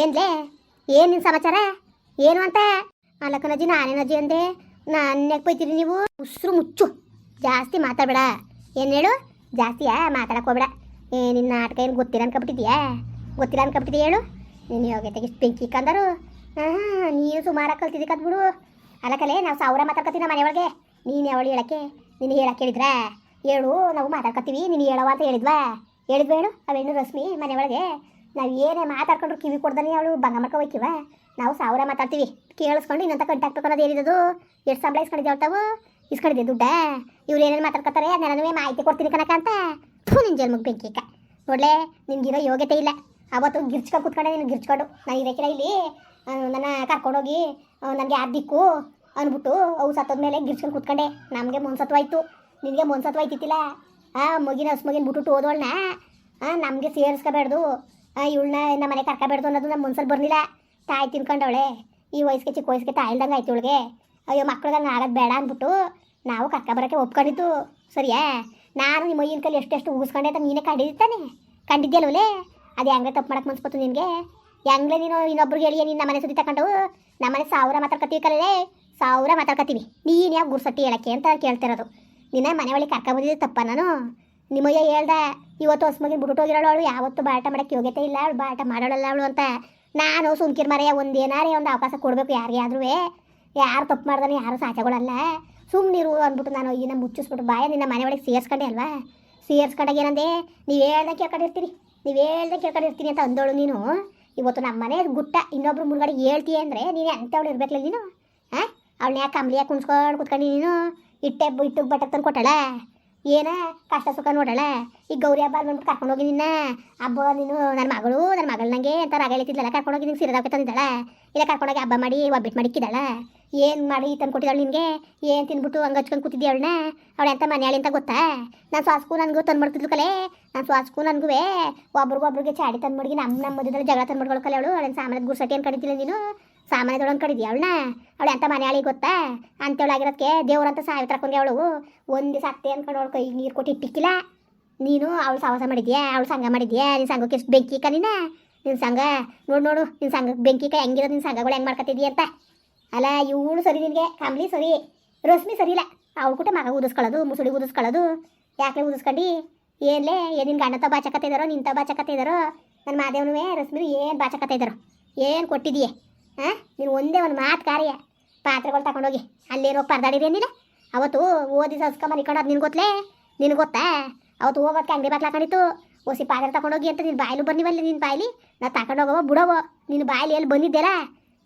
ಏನ್ಲೇ? ಏನು ನಿನ್ನ ಸಮಾಚಾರ? ಏನು ಅಂತ? ಅಲ್ಲಕ್ಕನಜ್ಜಿ ನಾನೇನಜ್ಜಿ ಅಂದೆ. ನನ್ನ ಬೈತೀರಿ ನೀವು? ಉಸ್ರು ಮುಚ್ಚು. ಜಾಸ್ತಿ ಮಾತಾಡಬೇಡ. ಏನು ಹೇಳು? ಜಾಸ್ತಿಯಾ ಮಾತಾಡಕ್ಕೆ ಹೋಗ್ಬೇಡ. ಏ ನಿನ್ನ ನಾಟಕ ಏನು ಗೊತ್ತಿಲ್ಲ ಅನ್ಕೊಬಿಟ್ಟಿದ್ಯಾ ಗೊತ್ತಿಲ್ಲ ಅನ್ಕೊಬಿಟ್ಟಿದ್ಯಾ ಹೇಳು? ನೀನು ಯೋಗ್ಯತೆಗೆ ಇಷ್ಟು ಬೆಂಕಿ ಕಂದರು ಹಾಂ, ನೀನು ಸುಮಾರಾಗಿ ಕಲ್ತಿದ್ದಕ್ಕದ್ ಬಿಡು ಅಲ್ಲಕಲೆ ನಾವು ಸಾವಿರ ಮಾತಾಡ್ಕೊತೀವಿ ನಮ್ಮ ಮನೆಯೊಳಗೆ. ನೀನು ಯಾವಳು ಹೇಳಕ್ಕೆ? ನೀನು ಹೇಳಕ್ಕೆ ಹೇಳಿದ್ರಾ? ಹೇಳು, ನಾವು ಮಾತಾಡ್ಕೊತೀವಿ ನೀನು ಹೇಳವ ಅಂತ ಹೇಳಿದ್ವಾ? ಹೇಳಿದ್ವಾ ಹೇಳು? ಅವೇನು ರಶ್ಮಿ ಮನೆ ಒಳಗೆ ನಾವು ಏನೇ ಮಾತಾಡ್ಕೊಂಡ್ರು ಕಿವಿ ಕೊಡ್ದಾನೆ ಅವಳು ಭಂಗ ಮಾಡ್ಕೊ ಹೋಯ್ಕಿವ. ನಾವು ಸಾವಿರ ಮಾತಾಡ್ತೀವಿ. ಕೇಳಿಸ್ಕೊಂಡು ಇನ್ನಂತ ಕಂಟ್ಯಾಕ್ಟ್ ಅನ್ನೋದು ಏನಿದದು? ಎಷ್ಟು ಸಂಬಳ ಇಸ್ಕೊಂಡಿದ್ದೆ ತಾವು? ಇಸ್ಕೊಂಡಿದ್ದೆ ದುಡ್ಡ? ಇವ್ರು ಏನೇನು ಮಾತಾಡ್ಕೊತಾರೆ? ಅದನ್ನೆಲ್ಲ ಮಾಹಿತಿ ಕೊಡ್ತೀನಿ ಕನಕ ಅಂತ. ನಿನ್ನ ಜನ್ಮಕ್ಕೆ ಈಗ. ನೋಡ್ಲೆ, ನಿನ್ಗಿರೋ ಯೋಗ್ಯತೆ ಇಲ್ಲ. ಅವತ್ತು ಗಿರ್ಚ್ಕೊಂಡು ಕೂತ್ಕೊಂಡೆ ನೀನು, ಗಿರ್ಚ್ಕೊಂಡು. ನಾನು ಕಡೆ ಇಲ್ಲಿ ನನ್ನ ಕರ್ಕೊಂಡೋಗಿ ನನಗೆ ಆ ದಿಕ್ಕು ಅಂದ್ಬಿಟ್ಟು ಅವು ಸತ್ತೋದ್ಮೇಲೆ ಗಿರ್ಚ್ಕೊಂಡು ಕೂತ್ಕೊಂಡೆ. ನಮಗೆ ಮುನ್ಸತ್ವ ಆಯ್ತು. ನಿನಗೆ ಮೊನ್ಸತ್ವ ಆಯ್ತಿತ್ತಿಲ್ಲ. ಆ, ಮಗಿನ ಹಸ್ ಮಗಿನ ಬಿಟ್ಟು ಓದೋಳ್ನ ನಮಗೆ ಸೇರಿಸ್ಕೋಬೇಡ್ದು. ಇವಳನ್ನ ನಮ್ಮ ಮನೆ ಕರ್ಕೋಬೇಡ್ದು ಅನ್ನೋದು ನಮ್ಮ ಮನ್ಸಲ್ಲಿ ಬರಲಿಲ್ಲ. ತಾಯಿ ತಿನ್ಕೊಂಡವಳೆ. ಈ ವಯಸ್ಸಿಗೆ, ಚಿಕ್ಕ ವಯಸ್ಸಿಗೆ ತಾಯಿ ಇಲ್ದಂಗೆ ಆಯ್ತು ಇವಳಿಗೆ. ಅಯ್ಯೋ, ಮಕ್ಳಿಗೆ ಆಗೋದು ಬೇಡ ಅಂದ್ಬಿಟ್ಟು ನಾವು ಕರ್ಕೊಬರೋಕ್ಕೆ ಒಪ್ಕೊಂಡಿದ್ದು. ಸರಿಯಾ? ನಾನು ನಿಮ್ಮ ಮೈಯಿನ ಕಲ್ಲಿ ಎಷ್ಟೆಷ್ಟು ಉಗಿಸ್ಕೊಂಡೆ ಅಂತ ನೀನೇ ಕಂಡಿದ್ದಾನೆ ಕಂಡಿದ್ಯಲ್ವಲೇ ಅದು ಹೆಂಗೆ ತಪ್ಪು ಮಾಡಕ್ಕೆ ಮನ್ಸ್ಬತ್ತು ನಿನಗೆ? ಹೆಂಗ್ಲೇ ನೀನು ಇನ್ನೊಬ್ರಿಗೆ ಹೇಳಿ ನೀನು ನಮ್ಮನೆ ಸುದ್ದಿ ತಗೊಂಡು ನಮ್ಮನೆ ಸಾವಿರ ಮಾತಾಡ್ಕೊತೀವಿ ಕಲ್ಲೇ ಸಾವಿರ ಮಾತಾಡ್ಕೊತೀವಿ. ನೀನು ಯಾವ ಗುರ್ಸಟ್ಟಿ ಹೇಳಕ್ಕೆ ಅಂತ ಕೇಳ್ತಿರೋದು. ನಿನ್ನ ಮನೆ ಒಳಗೆ ಕರ್ಕೊಬಂದಿದ್ದು ತಪ್ಪ ನಾನು? ನಿಮ್ಮಯ್ಯ ಹೇಳ್ದೆ, ಇವತ್ತು ಬಿಟ್ಟು ಹೋಗಿರೋಳು ಅವಳು, ಯಾವತ್ತು ಬಾಟ ಮಾಡಕ್ಕೆ ಯೋಗ್ಯತೆ ಇಲ್ಲ, ಅವಳು ಬಾಟ ಮಾಡೋಳಲ್ಲ ಅವಳು ಅಂತ. ನಾನು ಸುಮ್ಕಿರ್ ಮರೆಯ ಒಂದು ಏನಾರೇ ಒಂದು ಅವಕಾಶ ಕೊಡಬೇಕು ಯಾರಿಗೆ ಆದ್ರೂ ಯಾರು ತಪ್ಪು ಮಾಡ್ದಾನೆ, ಯಾರು ಸಾಚಗಳಲ್ಲ. ಸುಮ್ಮನಿರು ಅಂದ್ಬಿಟ್ಟು ನಾನು ಈಗಿನ ಮುಚ್ಚಿಸ್ಬಿಟ್ಟು ಬಾಯ, ನಿನ್ನ ಮನೆ ಒಳಗೆ ಸೇರಿಸ್ಕೊಂಡೆ ಅಲ್ವಾ? ಸೇರಿಸ್ಕೊಂಡಾಗ ಏನಂದೆ? ನೀವು ಹೇಳ್ದೆ ಕೇಳ್ಕೊಂಡಿರ್ತೀರಿ. ನೀವು ಹೇಳ್ದೆ ಕೇಳ್ಕೊಂಡಿರ್ತೀನಿ ಅಂತ ಅಂದೋಳು ನೀನು. ಇವತ್ತು ನಮ್ಮ ಮನೆ ಗುಟ್ಟ ಇನ್ನೊಬ್ರು ಮುಳುಗಡೆ ಹೇಳ್ತೀಯ ಅಂದರೆ ನೀನು ಎಂಥವಳು ಇರ್ಬೇಕಲ್ಲ ನೀನು? ಹಾಂ ಅವಳನ್ನ ಯಾಕೆ ಕಂಬ್ಲಿಯಾಗಿ ಕುಣ್ಸ್ಕೊಂಡು ಕುತ್ಕೊಂಡು ನೀನು? ಇಟ್ಟೆ ಇಟ್ಟು ಬಟ್ಟೆ ತಂದು ಕೊಟ್ಟಳ ಏನ ಕಷ್ಟ ಸುಖ ನೋಡಳ ಈಗ ಗೌರಿ ಹಬ್ಬ ಬಂದ್ಬಿಟ್ಟು ಕರ್ಕೊಂಡು ನಿನ್ನ ಹಬ್ಬ ನೀನು ನನ್ನ ಮಗಳು ನನ್ನ ಮಗಳು ನಂಗೆ ಅಂತ ರಾಗ ಕರ್ಕೊಂಡು ಹೋಗಿದ್ದೀನಿ ನಿಂಗೆ ಸೀರೆದಾಕೆ ತಂದಿದ್ದಾಳೆ. ಇಲ್ಲ ಕರ್ಕೊಂಡೋಗಿ ಹಬ್ಬ ಮಾಡಿ, ಒಬ್ಬಿಟ್ಟು ಮಾಡಿಕ್ಕಿದ್ದಾಳ ಏನು ಮಾಡಿ ತಂದು ಕೊಟ್ಟಿದ್ದಾಳೆ ನಿನಗೆ? ಏನು ತಿನ್ಬಿಟ್ಟು ಹಂಗೆ ಹಚ್ಕೊಂಡು ಕೂತಿದ್ದೆ ಅವಳನ್ನ? ಅವಳು ಎಂತ ಮನೆಯಾಳಿ ಅಂತ ಗೊತ್ತಾ? ನಾನು ಸ್ವಾಸ್ಕು ನನಗೂ ತಂದು ಮಾಡ್ತಿದ್ಲು ಕಲೆ. ನಾನು ಸ್ವಾಸ್ಕು ನನಗೂ ಒಬ್ರಿಗೊಬ್ರಿಗೆ ಚಾಡಿ ತಂದು ಮಡ್ಗಿ ನಮ್ಮ ನಮ್ಮ ಮಧ್ಯದಲ್ಲಿ ಜಗಳ ತಂದು ಮಾಡ್ಕೊಳ್ಳೋ ಕಲೆ ಅವಳು. ಅವಳನ್ನ ಸಾಮಾನ್ಯದ ಗುರ್ಸಟ್ಟಿ ಏನು ಕಡಿತಿಲ್ಲ ನೀನು? ಸಾಮಾನ್ಯದೊಳಗೆ ಕಡಿದಿ ಅವಳನ್ನ? ಅವಳು ಎಂಥ ಮನೆಯಾಳಿ ಗೊತ್ತಾ? ಅಂತೇಳಾಗಿರೋದಕ್ಕೆ ದೇವ್ರಂತ ಸಾವಿತ್ರ ಹಾಕೊಂಡೆ ಅವಳು. ಒಂದು ದಿವಸ ಅತ್ತೆ ಅಂದ್ಕೊಂಡು ಅವಳು ಕೈ ನೀರು ಕೊಟ್ಟು ಇಟ್ಟಿಕ್ಕಿಲ್ಲ. ನೀನು ಅವಳು ಸಹವಾಸ ಮಾಡಿದ್ಯಾ? ಅವಳು ಸಂಘ ಮಾಡಿದ್ಯಾ? ನಿನ್ನ ಸಂಘಕ್ಕೆ ಎಷ್ಟು ಬೆಂಕಿ ಕ ನೀನು? ನಿನ್ನ ಸಂಘ? ನೋಡು ನೋಡು ನಿನ್ನ ಸಂಘಕ್ಕೆ ಬೆಂಕಿ ಕ ಹೆಂಗಿರೋ ನಿನ್ನ ಸಂಘಗಳು ಹೆಂಗೆ ಮಾಡ್ಕೊತಿದ್ಯಾ ಅಂತ. ಅಲ್ಲ, ಇವಳು ಸರಿ ನಿನಗೆ, ಕಾಮ್ಲಿ ಸರಿ. ರಶ್ಮಿ ಸರಿ ಇಲ್ಲ. ಅವಳು ಕೂಟ ಮಗ ಊದಿಸ್ಕೊಳ್ಳೋದು ಮುಸುಳಿ ಊದಿಸ್ಕೊಳ್ಳೋದು ಯಾಕೆ ಊದಿಸ್ಕೊಂಡು ಏನ್ಲೇ ಏನ್ ನಿನ್ನ ಗಂಡತ ಬಾಚಕತ್ತಿದಾರೋ ನಿಂತ ಬಾಚಕತ್ತಿದಾರೋ ನನ್ನ ಮಾದೇವನೂ ರಶ್ಮಿ ಏನು ಬಾಚಕತ್ತಿದಾರೋ ಏನು ಕೊಟ್ಟಿದೀಯ? ಹಾಂ? ನೀನು ಒಂದೇ ಒಂದು ಮಾತು ಕಾರ್ಯ. ಪಾತ್ರೆಗಳು ತಗೊಂಡೋಗಿ. ಅಲ್ಲೇನೋ ಪರದಾಡಿರಿ ಏನಿಲ್ಲ ಅವತ್ತು ಓದಿ ಸಸ್ಕ ಮನಿಕೊಂಡು ಅದು ನಿನ್ಗೆ ಗೊತ್ತಲೇ? ನಿನ್ಗೆ ಗೊತ್ತಾ? ಅವತ್ತು ಹೋಗೋದಕ್ಕೆ ಅಂಗಡಿ ಬಾಕ್ಲ ಹಾಕೊಂಡಿತ್ತು ಓಸಿ ಪಾತ್ರೆ ತಗೊಂಡೋಗಿ ಅಂತ ನಿನ್ನ ಬನ್ನಿ ಬಲ್ಲಿ ನಿನ್ನ ಬಾಯಲಿ ನಾ ತಗೊಂಡೋಗವ ಬಿಡವ ನಿನ್ನ ಬಾಯಲಿ ಎಲ್ಲಿ ಬಂದಿದ್ದೆಲ್ಲ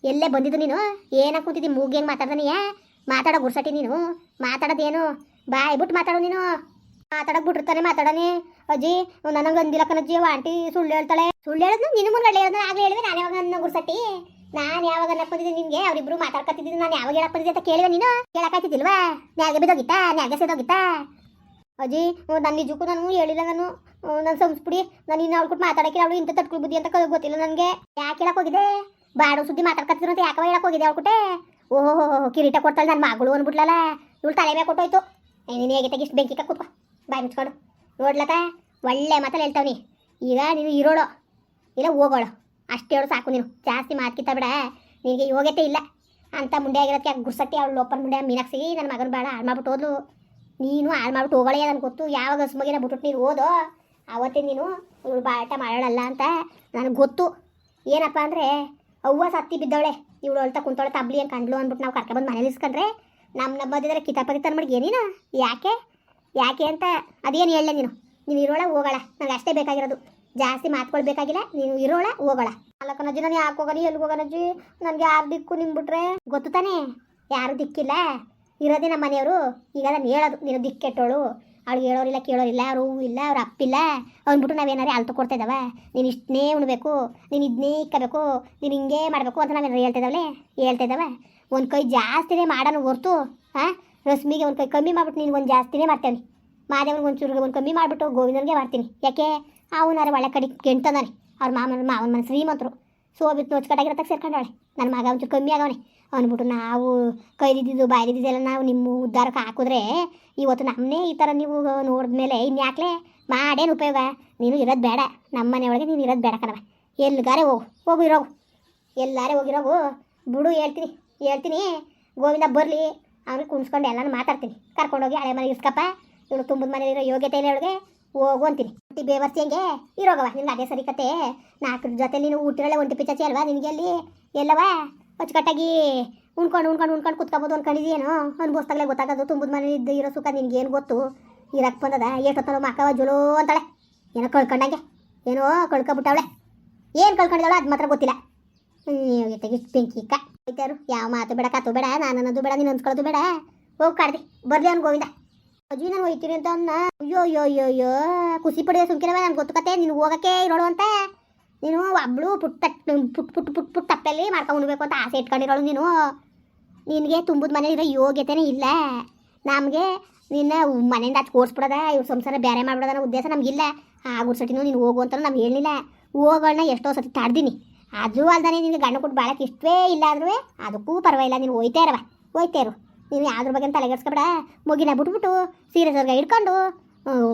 ಎಲ್ಲೇ ಬಂದಿದ್ದು ನೀನು? ಏನಕ್ಕೆ ಕೂತಿದ್ದಿ? ಮೂಗಿ ಹೆಂಗೆ ಮಾತಾಡ್ದನೀಯ ಮಾತಾಡೋ ಗುರ್ಸಟಿ ನೀನು? ಮಾತಾಡೋದೇನು? ಬಾಯಿ ಬಿಟ್ಟು ಮಾತಾಡೋ ನೀನು. ಮಾತಾಡೋಕೆ ಬಿಟ್ಟಿರ್ತಾನೆ, ಮಾತಾಡನೆ. ಅಜ್ಜಿ ನನಗೆ ಅಂದಿಲ್ಲ ಕಣಜ್ಜಿ ಆಂಟಿ ಸುಳ್ಳು ಹೇಳ್ತಾಳೆ. ಸುಳ್ಳು ಹೇಳಿದ್ನು? ನಿನ್ನ ಮುಂದೆ ಹೇಳಿದ್ರೆ ಆಗಲೇ ಹೇಳಿದ್ರೆ ನಾನು ಯಾವಾಗ ನನ್ನ ಗುರ್ಸಟ್ಟಿ ನಾನು ಯಾವಾಗ ನಪ್ಪಿದ್ದೆ ನಿನ್ಗೆ ಅವರಿಬ್ರು ಮಾತಾಡ್ಕೊತಿದ್ದೀನಿ, ನಾನು ಯಾವಾಗ ಹೇಳಕ್ ಬಂದಿದ್ದೆ ಅಂತ ಕೇಳಿದೆ ನೀನು? ಕೇಳಕ್ಕಾಯ್ತಿದ್ದಿಲ್ವಾ ನ್ಯಾಗೆ ಬಿದ್ದೋಗಿತ್ತಾ? ನ್ಯಾಗೆ ಸೇದೋಗಿತ್ತಾ? ಅಜ್ಜಿ ನನ್ನ ನಿಜಕ್ಕೂ ನಾನು ಹೇಳಿಲ್ಲ ನಾನು. ನಾನು ಸಂಸ್ಬಿಡಿ ನಾನು ಇನ್ನು ಅವ್ಳು ಕೊಟ್ಟು ಮಾತಾಡಕ್ಕೆ ಅವಳು ಇಂಥ ತಟ್ಕೊಳ್ ಬುದ್ಧಿ ಅಂತ ಗೊತ್ತಿಲ್ಲ ನನಗೆ. ಯಾಕೆ ಹೇಳಕ್ ಹೋಗಿದೆ ಬಾಡು ಸುದ್ದಿ ಮಾತಾಡ್ಕತ್ತಿದ್ರು ಅಂತ ಯಾಕವ ಹೇಳಕ್ ಹೋಗಿದೆ ಅವ್ಳು ಕೊಟ್ಟೆ ಓಹೋ ಕಿರೀಟ ಕೊಡ್ತಾಳೆ ನನ್ನ ಮಗಳು ಅಂದ್ಬಿಟ್ಲಲ್ಲ ಇವಳು ತಲೆ ಮೇಲೆ ಕೊಟ್ಟೋಯ್ತು. ನೀನು ಹೇಗೆ ತೆಗಿಷ್ಟು ಬೆಂಕಿ ಕೂತ್ಕೊ. ಬಾಯ್ ಮುಚ್ಕೊಂಡು. ನೋಡ್ಲತ್ತ ಒಳ್ಳೆ ಮಾತಲ್ಲಿ ಹೇಳ್ತಾವ್ನಿ ಈಗ ನೀನು ಇರೋಳು, ಇಲ್ಲ ಹೋಗೋಳು? ಅಷ್ಟು ಹೇಳು ಸಾಕು ನೀನು. ಜಾಸ್ತಿ ಮಾತ್ಕಿತ್ತ ಬಿಡ. ನಿನಗೆ ಯೋಗ್ಯತೆ ಇಲ್ಲ. ಅಂತ ಮುಂಡೆ ಆಗಿರೋದಕ್ಕೆ ಗುರ್ಸಟ್ಟಿ ಅವಳು ಲೋಪನ್ ಮುಂಡೆ ಮೀನಾಕ್ಸಿ ನನ್ನ ಮಗನ ಬೇಡ ಹಾಳು ಮಾಡ್ಬಿಟ್ಟು ಹೋದ್ಲು. ನೀನು ಹಾಳು ಮಾಡ್ಬಿಟ್ಟು ಹೋಗೋಳೆ ನನಗೆ ಗೊತ್ತು. ಯಾವಾಗ ಸುಮಗಿನ ಬಿಟ್ಬಿಟ್ಟು ನೀನು ಓದೋ ಅವತ್ತೇ ನೀನು ಇವಳು ಬಾಟ ಮಾಡೋಳಲ್ಲ ಅಂತ ನನಗೆ ಗೊತ್ತು. ಏನಪ್ಪ ಅಂದರೆ, ಅವ್ವ ಸತ್ತಿ ಬಿದ್ದವಳೆ. ಇವಳು ಅಳ್ತಾ ಕುಂತವಳೆ, ತಬ್ಲಿ ಅಂತ ಕಂಡ್ಲು ಅಂದ್ಬಿಟ್ಟು ನಾವು ಕರ್ಕೊಬಂದು ಮನೇಲಿ ಇಸ್ಕೊಂಡ್ರೆ ನಮ್ಮ ಬದ್ದಿದ್ರೆ ಕಿತಾಪತಿ ತಂದ್ಬಿಟ್ಟು ಏನಿನ? ಯಾಕೆ? ಯಾಕೆ ಅಂತ ಅದೇನು ಹೇಳಲೆ ನೀನು? ನೀನು ಇರೋಳ ಹೋಗೋಳ. ನನಗೆ ಅಷ್ಟೇ ಬೇಕಾಗಿರೋದು. ಜಾಸ್ತಿ ಮಾತ್ಕೊಳ್ಬೇಕಾಗಿಲ್ಲ ನೀವು ಇರೋಳ, ಹೋಗೋಳ. ನಾಲ್ಕನಜ್ಜಿ ನಾನು ಯಾಕೆ ಹೋಗೋಣ ಎಲ್ಲಿ ಹೋಗೋಣಜ್ಜಿ ನನಗೆ ಯಾರು ದಿಕ್ಕು ನಿಂಬಿಟ್ರೆ ಬಿಟ್ರೆ? ಗೊತ್ತು ತಾನೇ? ಯಾರು ದಿಕ್ಕಿಲ್ಲ? ಇರೋದೇ ನಮ್ಮ ಮನೆಯವರು. ಈಗ ನಾನು ಹೇಳೋದು, ನೀನು ದಿಕ್ಕೆಟ್ಟೋಳು. ಅವ್ಳಿಗೆ ಹೇಳೋರಿಲ್ಲ, ಕೇಳೋರಿಲ್ಲ, ಅವ್ರು ಹೂ ಇಲ್ಲ, ಅವ್ರ ಅಪ್ಪಿಲ್ಲ ಅಂದ್ಬಿಟ್ಟು ನಾವೇನಾರೇ ಅಲ್ತು ಕೊಡ್ತಾ ನೀನು ಇಷ್ಟನೇ ಉಣ್ಬೇಕು. ನೀನು ಇದನ್ನೇ ಇಕ್ಕಬೇಕು. ನೀನು ಹಿಂಗೆ ಮಾಡಬೇಕು ಅಂತ ನಾವೇನಾರು ಹೇಳ್ತಾ ಇದ್ದಾವಲೆ? ಹೇಳ್ತಾ ಒಂದು ಕೈ ಜಾಸ್ತಿನೇ ಮಾಡೋಣ ಹೊರ್ತು ಹಾಂ ರಶ್ಮಿಗೆ ಒಂದು ಕೈ ಕಮ್ಮಿ ಮಾಡ್ಬಿಟ್ಟು ನೀನು ಒಂದು ಜಾಸ್ತಿನೇ ಮಾಡ್ತೇನೆ ಮಾದೇವನಿಗೆ ಒಂದು ಚೂರಿಗೆ ಒಂದು ಕಮ್ಮಿ ಮಾಡಿಬಿಟ್ಟು ಗೋವಿಂದನಿಗೆ ಮಾಡ್ತೀನಿ. ಯಾಕೆ? ಅವನಾರೆ ಒಳ್ಳೆ ಕಡೆ ಗೆಂಟದಾನೆ ಅವ್ರ ಮಾಮನ ಮಾವನ ಮನ ಶ್ರೀಮಂತರು. ಸೋಬಿತ್ತು ನೋಚ್ಕಟ್ಟಾಗಿರತ್ತಾಗ ಸೇರ್ಕೊಂಡವಳೆ ನನ್ನ ಮಗ ಒಂಚೂರು ಕಮ್ಮಿ ಆಗವನೆ. ಅಂದ್ಬಿಟ್ಟು ನಾವು ಕೈದಿದ್ದು ಬಾಯ್ದಿದ್ದೆಲ್ಲ ನಾವು ನಿಮ್ಮ ಉದ್ಧಾರಕ್ಕೆ ಹಾಕಿದ್ರೆ ಇವತ್ತು ನಮ್ಮನ್ನೇ ಈ ಥರ ನೀವು ನೋಡಿದ ಮೇಲೆ ಇನ್ಯಾಕ್ಲೆ ಮಾಡೇನು ಉಪಯೋಗ? ನೀನು ಇರೋದು ಬೇಡ. ನಮ್ಮ ಮನೆಯೊಳಗೆ ನೀನು ಇರೋದು ಬೇಡ ಕಣವ ಎಲ್ಲಿಗಾರೆ ಹೋಗು. ಹೋಗು ಇರೋಗು. ಎಲ್ಲಾರೆ ಹೋಗಿರೋಗು ಬಿಡು ಹೇಳ್ತೀನಿ. ಹೇಳ್ತೀನಿ. ಗೋವಿಂದ ಬರಲಿ. ಅವ್ರಿಗೆ ಕುಣಿಸ್ಕೊಂಡು ಎಲ್ಲನೂ ಮಾತಾಡ್ತೀನಿ. ಕರ್ಕೊಂಡೋಗಿ ಹಳೆ ಮನೆಗೆ ಇಸ್ಕಪ್ಪ. ಇವಳು ತುಂಬದ ಮನೇಲಿರೋ ಯೋಗ್ಯತೆ ಇಲ್ಲ ಇವಳಿಗೆ ಹೋಗು ಅಂತೀನಿ. ಬೇವರ್ಸಿ ಹಂಗೆ ಇರೋಗವ ನಿನ್ಗೆ ಅದೇ ಸರಿ ಕತೆ. ನಾಲ್ಕು ಜೊತೆ ನೀನು ಊಟಿರಲ್ಲ ಒಂಟಿ ಪಿಚಾಚಿ ಅಲ್ವಾ ನಿನಗೆ ಅಲ್ಲಿ? ಎಲ್ಲವ? ಅಚ್ಚುಕಟ್ಟಾಗಿ ಉಣ್ಕೊಂಡು ಉಣ್ಕೊಂಡು ಉಣ್ಕೊಂಡು ಕುತ್ಕೋಬೋದು ಏನು ಅನ್ಭವಿಸ್ದಾಗಲೇ ಗೊತ್ತಾಗೋದು, ತುಂಬದ ಮನೆ ಇದ್ದು ಇರೋ ಸುಖ ನಿನ್ಗೆ ಏನು ಗೊತ್ತು? ಇರಕ್ಕೆ ಬಂದದ? ಎಷ್ಟೊತ್ತಲ್ಲ ಮಕ್ಕವ ಜುಲೋ ಅಂತಾಳೆ. ಏನೋ ಕಳ್ಕೊಂಡಂಗೆ. ಏನೋ ಕಳ್ಕೊಬಿಟ್ಟವಳೆ. ಏನು ಕಳ್ಕೊಂಡಿದ್ದಾಳೆ ಅದು ಮಾತ್ರ ಗೊತ್ತಿಲ್ಲ. ತೆಗಿ ಬೆಂಕಿ ಇಕ್ಕ ಹೋಯ್ತಾರು. ಯಾವ ಮಾತು ಬೇಡ ಕತ್ತು ಬೇಡ ನಾನು ಅನ್ನೋದು ಬೇಡ, ನೀನು ಅನ್ಸ್ಕೊಳ್ಳೋದು ಬೇಡ. ಹೋಗಿ ಕಾಡ್ದಿ. ಬರ್ಲಿ ಅವ್ನು ಗೋವಿಂದ. ಅಜ್ಜಿ ನಾನು ಹೋಯ್ತೀನಿ ಅಂತ ಅನ್ನ ಅಯ್ಯೋ ಅಯ್ಯೋ ಅಯ್ಯೋ ಅಯ್ಯೋ, ಖುಷಿ ಪಡೆಯೋ ಸುಮ್ಕಿರವ ನನ್ಗೆ ಗೊತ್ತು ಕತೆ ನೀನು ಹೋಗಕ್ಕೆ ಇರೋಳು ಅಂತ. ನೀನು ಒಬ್ಳು ಪುಟ್ಟ, ಪುಟ್ ಪುಟ್ ಪುಟ್ ಪುಟ್ ತಪ್ಪಲ್ಲಿ ಮಾಡ್ಕೊಂಡು ಉಣ್ಬೇಕು ಅಂತ ಆಸೆ ಇಟ್ಕೊಂಡಿರೋಳು ನೀನು. ನಿನಗೆ ತುಂಬದ ಮನೆ ಇರೋ ಯೋಗ್ಯತೆನೇ ಇಲ್ಲ. ನಮಗೆ ನಿನ್ನ ಮನೆಯಿಂದ ಹಚ್ಚಿ ಓಡಿಸ್ಬಿಡೋದ, ಇವ್ರು ಸಂಸಾರ ಬೇರೆ ಮಾಡ್ಬಿಡೋದ ಅನ್ನೋ ಉದ್ದೇಶ ನಮಗಿಲ್ಲ ಆ ಗುಡ್ಸಟಿನೂ ನೀನು ಹೋಗು ಅಂತ ನಮ್ಗೆ ಹೇಳಿಲ್ಲ ಹೋಗೋಣ ಎಷ್ಟೋ ಸತಿ ತಡ್ದೀನಿ. ಅದು ಅಲ್ದಾನೆ ನಿನಗೆ ಗಂಡ ಕೊಟ್ಟು ಬಾಳಕ್ಕೆ ಇಷ್ಟವೇ ಇಲ್ಲ ಆದ್ರೂ, ಅದಕ್ಕೂ ಪರವಾಗಿಲ್ಲ, ನೀನು ಹೋಯ್ತಾ ಇರವ ಹೋಯ್ತಾ ಇರು. ನೀನು ಯಾವ್ದ್ರ ಬಗ್ಗೆ ತಲೆಗೆಡ್ಸ್ಕೊಬೇಡ ಮುಗಿನ ಬಿಟ್ಬಿಟ್ಟು ಸೀರೆ ಸರ್ಗ ಹಿಡ್ಕೊಂಡು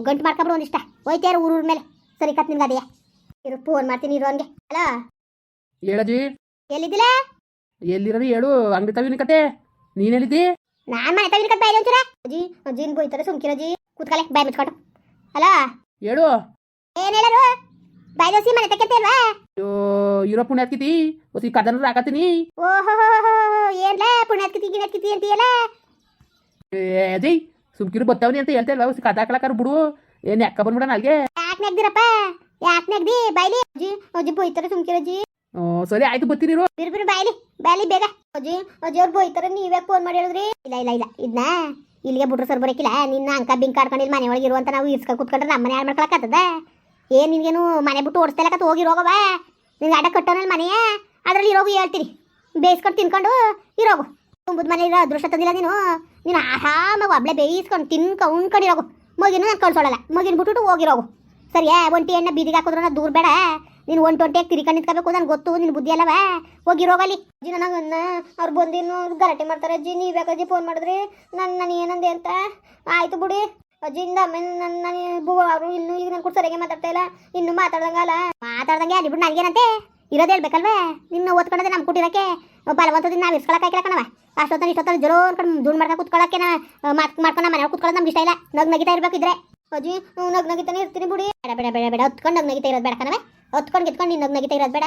ಗಂಟು ಮಾಡ್ಕೊಬಿಡು ಒಂದಿಷ್ಟ. ಹೋಯ್ತಾರ ಊರೂರ ಮೇಲೆ. ಸರಿ ಕತ್ ನಿನ್ಗೆ ಅದೇ ಇರು ಫೋನ್ ಮಾಡ್ತೀನಿ ಇರು ಹಂಗೆ. ಹಲೋ ಹೇಳಜ್ಜಿ ಎಲ್ಲಿದ್ದಿಲ್ಲ ಎಲ್ಲಿರೋದು ಹೇಳು ಅಂಗಡಿ ತವಿನ ಕತೆ ನೀನೆಲ್ಲಿದ್ದಿ ನಾನ್ ಮನೆ ತವಿನ ಕತೆ ಬಾಯಿ ಒಂಚೂರ ಅಜ್ಜಿ ಅಜ್ಜಿನ್ ಬೋಯ್ತಾರೆ ಸುಮ್ಕಿರಜಿ ಕೂತ್ಕಲೆ ಬಾಯ್ ಮುಚ್ಕೊಂಡು. ಹಲೋ ಹೇಳು. ಏನ್ ಹೇಳರು ಬಾಯ್ ದೋಸಿ ಮನೆ ತಕ್ಕಂತೆ ಅಲ್ವಾ ಅಯ್ಯೋ ಇರೋ ಪುಣ್ಯ ಹಾಕಿತಿ ಒಸಿ ಕದನ ಹಾಕತ್ತೀನಿ. ಓಹೋ ಏನ್ಲ? ಪುಣ್ಯಾತ್ಕಿತಿ ಹತ್ಕಿತಿ ಅಂತೀಯಲ್ಲ? ಅಜಯ್ ಸುಮ್ಕಿರು ಬತ್ತವನಿ ಅಂತ ಹೇಳ್ತಾ ಒಸಿ ಕದ ಹಾಕ್ಲಕ್ಕಾರ ಬಿಡು. ಏನ್ ಯಾಕ ಬಂದ್ಬಿಡ ಅಲ್ಗೆ? ಯಾಕೆ ನೆಗ್ದಿರಪ್ಪ? ಯಾಕೆ ನೆಗ್ದಿ? ಬಾಯ್ಲಿ ಅಜ್ಜಿ ಅಜ್ಜಿ ಬೋಯ್ತಾರೆ ಸುಮ್ಕಿರಜ್ಜಿ ಓ ಸರಿ ಆಯ್ತು ಬತ್ತೀನಿರು ಬಿರು ಬಿರು ಬಾಯ್ಲಿ ಬಾಯ್ಲಿ ಬೇಗ. ಅಜ್ಜಿ ಅಜ್ಜಿ ಅವ್ರು ಬೋಯ್ತಾರೆ ನೀವೇ ಫೋನ್ ಮಾಡಿ ಹೇಳಿದ್ರಿ. ಇಲ್ಲ ಇಲ್ಲ ಇಲ್ಲ ಇದನ್ನ ಇಲ್ಲಿಗೆ ಬಿಟ್ರು ಸರ್ ಬರಕಿಲ್ಲ. ನಿನ್ನ ಅಂಕ ಬಿಂಕ್ ಆಡ್ಕೊಂಡು ಇಲ್ಲಿ ಮನೆ ಒಳಗೆ ಇರುವಂತ ನಾವು ಇರ್ಸ್ಕೊಂಡು ಕುತ್ಕೊಂಡ್ರೆ ನಮ್ಮ ಮನೆ ಹಾಳು ಮಾಡ್ಕೊಳಕತ್ತದ ಏನ್ ನಿನ್ಗೇನು ಮನೆ ಬಿಟ್ಟು ಓಡಿಸ್ತಾ ಹೋಗಿರೋಗವ ನಿನ್ಗೆ ಅಡ ಕಟ್ಟೋನಲ್ಲಿ ಮನೆಯ? ಅದ್ರಲ್ಲಿ ಇರೋಗು ಹೇಳ್ತೀನಿ. ಬೇಯಿಸ್ಕೊಂಡು ತಿನ್ಕೊಂಡು ಇರೋಗು. ತುಂಬದ ಮನೆ ಇರೋ ಅದೃಷ್ಟ ತಂದಿಲ್ಲ ನೀನು? ನೀನು ಆರಾಮಾಗಿ ಒಬ್ಳೆ ಬೇಯಿಸ್ಕೊಂಡು ತಿನ್ಕೊ, ಉಣ್ಕೊಂಡಿರೋಗು. ಮಗಿನೂ ನಾನು ಕಳ್ಸೋಳಲ್ಲ ಮಗಿನ ಬಿಟ್ಬಿಟ್ಟು ಹೋಗಿರೋಗು. ಸರಿಯಾ ಒಂಟಿ ಎಣ್ಣೆ ಬೀದಿಗೆ ಹಾಕಿದ್ರು ದೂರ ಬೇಡ. ನೀನು ಒಂಟಿ ಒಂಟಿಯಾಗಿ ತಿರ್ಕೊಂಡು ನಿಂತ್ಕೋಬೇಕು ನನಗೆ ಗೊತ್ತು ನಿನ್ನ ಬುದ್ಧಿ ಅಲ್ಲವ ಹೋಗಿರೋಗಲಿ ಅಜ್ಜಿ ನನಗನ್ನ ಅವ್ರು ಬಂದಿನ್ನು ಗಲಾಟೆ ಮಾಡ್ತಾರೆ. ಅಜ್ಜಿ, ನೀವು ಯಾಕಜ್ಜಿ ಫೋನ್ ಮಾಡಿದ್ರಿ? ನಾನು ನಾನು ಏನಂದೆ ಅಂತ? ಆಯ್ತು ಬಿಡಿ. ಅಜ್ಜಿಯಿಂದ ಆಮೇಲೆ ನನ್ನ ನಾನು ಅವರು ಇನ್ನೂ ಈಗ ನಾನು ಕೂಡ ಸರಿಯಾಗಿ ಮಾತಾಡ್ತಾ ಇಲ್ಲ. ಇನ್ನೂ ಮಾತಾಡ್ದಂಗಲ್ಲ. ಮಾತಾಡ್ದಂಗೆ ಅಲ್ಲಿ ಬಿಟ್ಟು ನನಗೇನಂತೆ? ಇರೋದು ಹೇಳ್ಬೇಕಲ್ವೇ? ನಿನ್ನ ಓದ್ಕೊಂಡದೆ ನಮ್ಮ ಕುಟಿರಕ್ಕೆ ಬಲವಂತದಿಂದ ನಾವು ಇರ್ಸ್ಕೊಳಕ್ಕಾಗಿಲ್ಲ ಕಣವ ಅಷ್ಟೊತ್ತನ ಇಷ್ಟೊತ್ತನ ಜೋರೋ ಅನ್ಕೊಂಡು ದುಡ್ಡು ಮಾಡ್ಕೊಂಡು ಕುತ್ಕೊಳ್ಳೋಕೆ ನಾ ಮಾತು ಮಾಡ್ಕೊಂಡು ಮನೆ ಕುತ್ಕೊಳ್ಳೋದು ನಮ್ಗೆ ಇಷ್ಟ ಇಲ್ಲ. ನಗ್ ನಗಿತಾ ಇರ್ಬೇಕಿದ್ರೆ ಅಜ್ಜಿ ನಗ್ ನಗಿತಾನೆ ಇರ್ತೀನಿ ಬಿಡಿ. ಬೇಡ ಬೇಡ ಬೇಡ ಬೇಡ. ಹೊತ್ಕೊಂಡು ನಗ್ ನಗಿತಾ ಇರೋದು ಬೇಡ ಕಣವೆ ಹೊತ್ಕೊಂಡು ಗಿತ್ಕೊಂಡು ನಿನ್ನ ನಗ್ ನಗಿತಾ ಇರೋದು ಬೇಡ.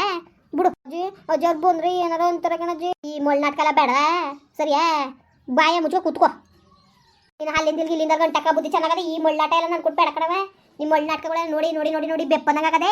ಬಿಡು. ಅಜ್ಜಿ ಅಜ್ಜಿ, ಅವ್ರು ಬಂದ್ರಿ ಏನಾರ ಅಂತಾರೆ ಕಣಜ್ಜಿ. ಈ ಮೊಳ್ ನಾಟಕ ಬೇಡ. ಸರಿಯಾ? ಬಾಯ ಮುಚ್ಚೋ ಕುತ್ಕೋ. ನೀನು ಅಲ್ಲಿಂದ ಇಲ್ಲಿ ಇಲ್ಲಿಂದ ಗಂಟಕ ಬುದ್ಧಿ ಚೆನ್ನಾಗದೆ ಈ ಮೊಳ್ಳಾಟ ಎಲ್ಲ ನಾನು ಕೊಟ್ಟು ಬೇಡ ಕಣವೆ ನಿಮ್ಮ ನಾಟಕಗಳೆಲ್ಲ ನೋಡಿ ನೋಡಿ ನೋಡಿ ನೋಡಿ ಬೆಪ್ಪಂದಂಗಾಗದೆ